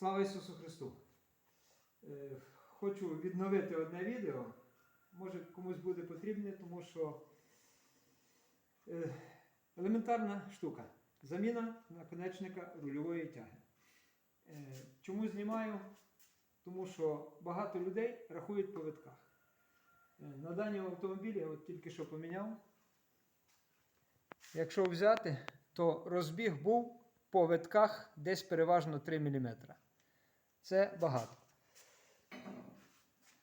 Слава Ісусу Христу! Е, Хочу відновити одне відео. Може комусь буде потрібне, тому що е, елементарна штука. Заміна наконечника рульової тяги. Е, Чому знімаю? Тому що багато людей рахують по витках. На даному автомобілі, я от тільки що поміняв. Якщо взяти, то розбіг був по витках десь переважно 3 мм. Це багато.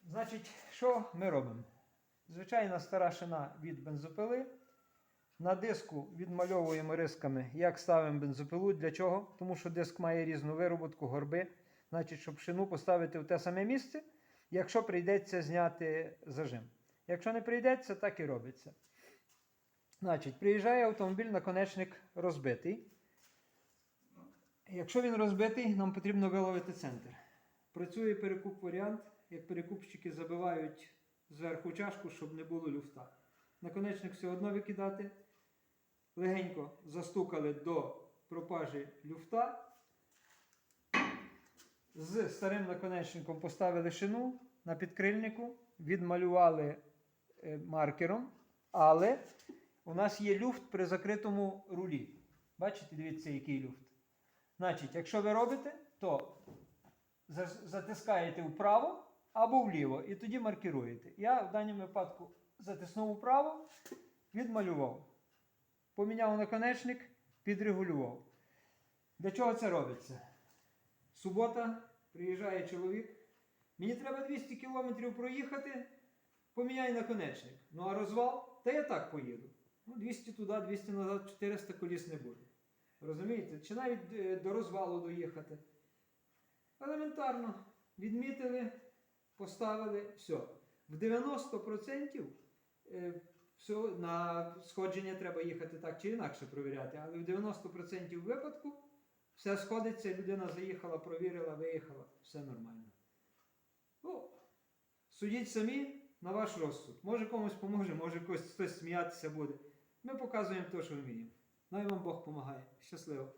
Значить, що ми робимо? Звичайна стара шина від бензопили. На диску відмальовуємо рисками, як ставимо бензопилу. Для чого? Тому що диск має різну вироботку, горби. Значить, щоб шину поставити в те саме місце, якщо прийдеться зняти зажим. Якщо не прийдеться, так і робиться. Значить, приїжджає автомобіль, наконечник розбитий. Якщо він розбитий, нам потрібно виловити центр. Працює перекуп варіант, як перекупщики забивають зверху чашку, щоб не було люфта. Наконечник все одно викидати. Легенько застукали до пропажі люфта. З старим наконечником поставили шину на підкрильнику, відмалювали е, маркером, але у нас є люфт при закритому рулі. Бачите, дивіться, який люфт. Значить, якщо ви робите, то затискаєте вправо або вліво, і тоді маркіруєте. Я в даному випадку затиснув вправо, відмалював. Поміняв наконечник, підрегулював. Для чого це робиться? Субота, приїжджає чоловік. Мені треба 200 кілометрів проїхати, поміняй наконечник. Ну а розвал, та я так поїду. Ну, 200 туди, 200 назад, 400 коліс не буде. Розумієте? Чи навіть е, до розвалу доїхати. Елементарно. Відмітили, поставили, все. В 90% е, все, на сходження треба їхати так чи інакше провіряти, але в 90% випадку все сходиться, людина заїхала, провірила, виїхала, все нормально. Ну, судіть самі на ваш розсуд. Може комусь поможе, може хтось, хтось сміятися буде. Ми показуємо те, що вміємо. Най вам Бог помагає. Щасливо!